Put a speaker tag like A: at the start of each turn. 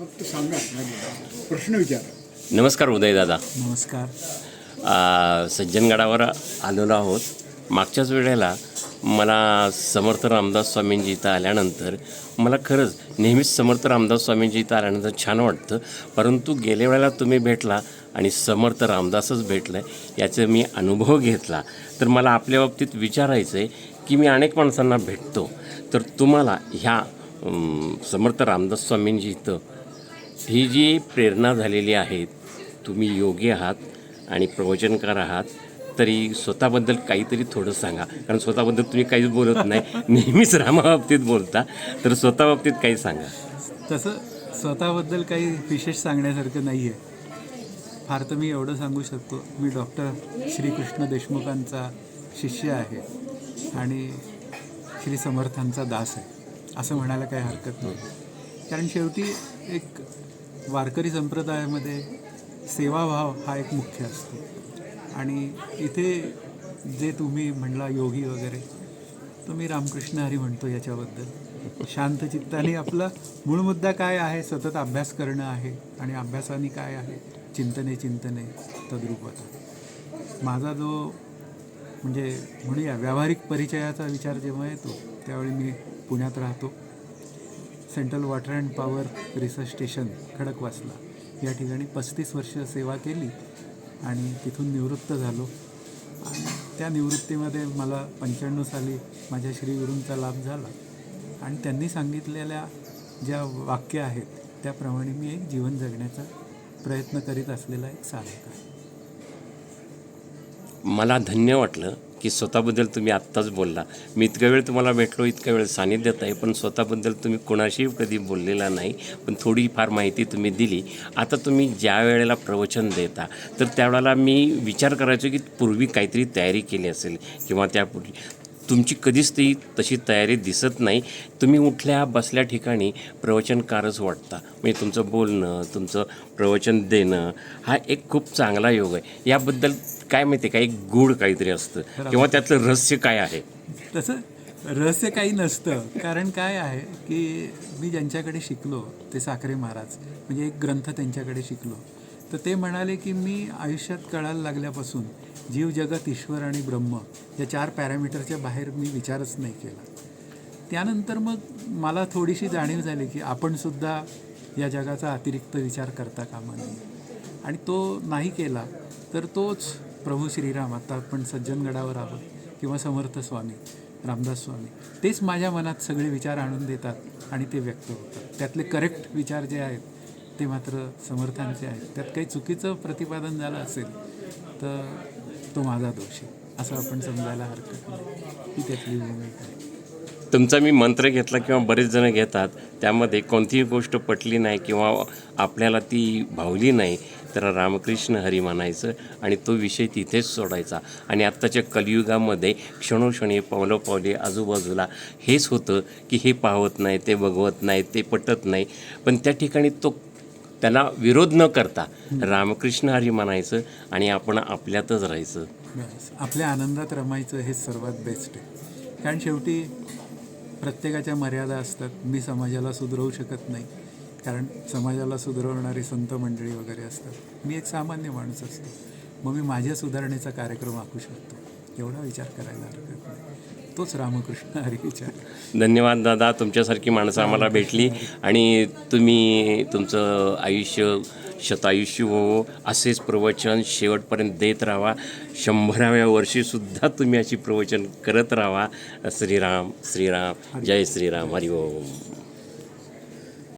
A: फक्त सांगा. प्रश्न विचारा.
B: नमस्कार उदयदादा
C: नमस्कार.
B: आ, सज्जनगडावर आलेलो आहोत. मागच्याच वेळेला मला समर्थ रामदास स्वामींजी इथं आल्यानंतर मला खरंच नेहमीच समर्थ रामदास स्वामींजी इथं आल्यानंतर छान वाटतं. परंतु गेल्या वेळेला तुम्ही भेटला आणि समर्थ रामदासच भेटलं याचा मी अनुभव घेतला. तर मला आपल्या बाबतीत विचारायचं आहे की मी अनेक माणसांना भेटतो. तर तुम्हाला ह्या अम, समर्थ रामदास स्वामींजी इथं ही जी प्रेरणा झालेली आहे तुम्ही योगी आहात आणि प्रवचनकार आहात तरी स्वतःबद्दल काहीतरी थोडं सांगा. कारण स्वतःबद्दल तुम्ही काहीच बोलत नाही नेहमीच रामाबाबतीत बोलता तर स्वतःबाबतीत काही सांगा.
C: तसं स्वतःबद्दल काही विशेष सांगण्यासारखं नाही आहे फार तर मी एवढं सांगू शकतो. मी डॉक्टर श्रीकृष्ण देशमुखांचा शिष्य आहे आणि श्री समर्थांचा दास आहे. असं म्हणायला काही हरकत नाही. कारण शेवटी एक वारकरी संप्रदायामध्ये सेवाभाव हा एक मुख्य असतो. आणि इथे जे तुम्ही म्हणला योगी वगैरे तो मी रामकृष्ण हरी म्हणतो याच्याबद्दल. शांत चित्ताने आपला मूळ मुद्दा काय आहे सतत अभ्यास करणं आहे आणि अभ्यासाने काय आहे? चिंतने चिंतने तद्रूपता. माझा जो म्हणजे म्हणूया व्यावहारिक परिचयाचा विचार जेव्हा येतो त्यावेळी मी पुण्यात राहतो. Central water and power research station Khadakwasla. या ठिकाणी पस्तीस वर्ष सेवा केली आणि तिथून निवृत्त झालो. आणि त्या निवृत्तीमध्ये मला पंच्याण्णव साली माझ्या श्रीगुरूंचा लाभ झाला. आणि त्यांनी सांगितलेल्या ज्या वाक्य आहेत त्याप्रमाणे मी एक जीवन जगण्याचा प्रयत्न करीत असलेला एक साधक आहे.
B: मला धन्य वाटलं. की स्वतःबद्दल तुम्ही आत्ताच बोलला. मी इतका वेळ तुम्हाला भेटलो इतका वेळ सानिध्यात आहे पण स्वतःबद्दल तुम्ही कोणाशीही कधी बोललेला नाही पण थोडी फार माहिती तुम्ही दिली. आता तुम्ही ज्या वेळेला प्रवचन देता तर त्यावेळेला मी विचार करायचो की पूर्वी काहीतरी तयारी केली असेल किंवा त्यापूर्वी. तुमची कधीच ती तशी तयारी दिसत नाही. तुम्ही उठल्या बसल्या ठिकाणी प्रवचनकारच वाटता. म्हणजे तुमचं बोलणं तुमचं प्रवचन देणं हा एक खूप चांगला योग आहे. याबद्दल काय माहिती आहे का? एक गूढ काहीतरी असतं. किंवा त्यातलं रहस्य काय आहे?
C: तसं रहस्य काही नसतं. कारण काय आहे की मी ज्यांच्याकडे शिकलो ते साखरे महाराज म्हणजे एक ग्रंथ त्यांच्याकडे शिकलो. तर ते म्हणाले की मी आयुष्यात कळायला लागल्यापासून जीव जगत ईश्वर आणि ब्रह्म या चार पॅरामीटरच्या बाहेर मी विचारच नाही केला. त्यानंतर मग मला थोडीशी जाणीव झाली की आपण सुद्धा या जगाचा अतिरिक्त विचार करता कामा नये. आणि तो नाही केला तर तोच प्रभू श्रीराम आता आपण सज्जनगडावर आहोत किंवा समर्थ स्वामी रामदास स्वामी. तेच माझ्या मनात सगळे विचार आणून देतात आणि ते व्यक्त होतात. त्यातले करेक्ट विचार जे आहेत ते मात्र समर्थांचे आहेत. त्यात काही चुकीचं प्रतिपादन झालं असेल तर तो माझा दोष आहे. असं आपण समजायला हरकत नाही. ही त्यातली भूमिका आहे.
B: तुमचा मी मंत्र घेतला किंवा बरेच जण घेतात त्यामध्ये कोणतीही गोष्ट पटली नाही किंवा आपल्याला ती भावली नाही त्याला रामकृष्ण हरी म्हणायचं आणि तो विषय तिथेच सोडायचा. आणि आत्ताच्या कलियुगामध्ये क्षणोक्षणी पावलं पावले आजूबाजूला हेच होतं की हे पाहत नाही ते बघवत नाही ते पटत नाही. पण त्या ठिकाणी तो त्याला विरोध न करता रामकृष्ण हरी म्हणायचं आणि आपण आपल्यातच राहायचं.
C: आपल्या आनंदात रमायचं हे सर्वात बेस्ट आहे. कारण शेवटी प्रत्येकाच्या मर्यादा असतात. मी समाजाला सुधरवू शकत नाही. कारण समाजाला सुधरवणारी संत मंडळी वगैरे असतात. मी एक सामान्य माणूस असतो. मग मी माझ्या सुधारणेचा कार्यक्रम आखू शकतो. एवढा विचार करायला हरकत नाही. तोच रामकृष्ण हरी विचार.
B: धन्यवाद दादा. तुमच्यासारखी माणसं आम्हाला भेटली. आणि तुम्ही तुमचं आयुष्य शतायुष्य हो असेच प्रवचन शेवटपर्यंत देत राहा. शंभराव्या वर्षीसुद्धा तुम्ही अशी प्रवचन करत राहा. श्रीराम श्रीराम. जय श्रीराम. हरिओम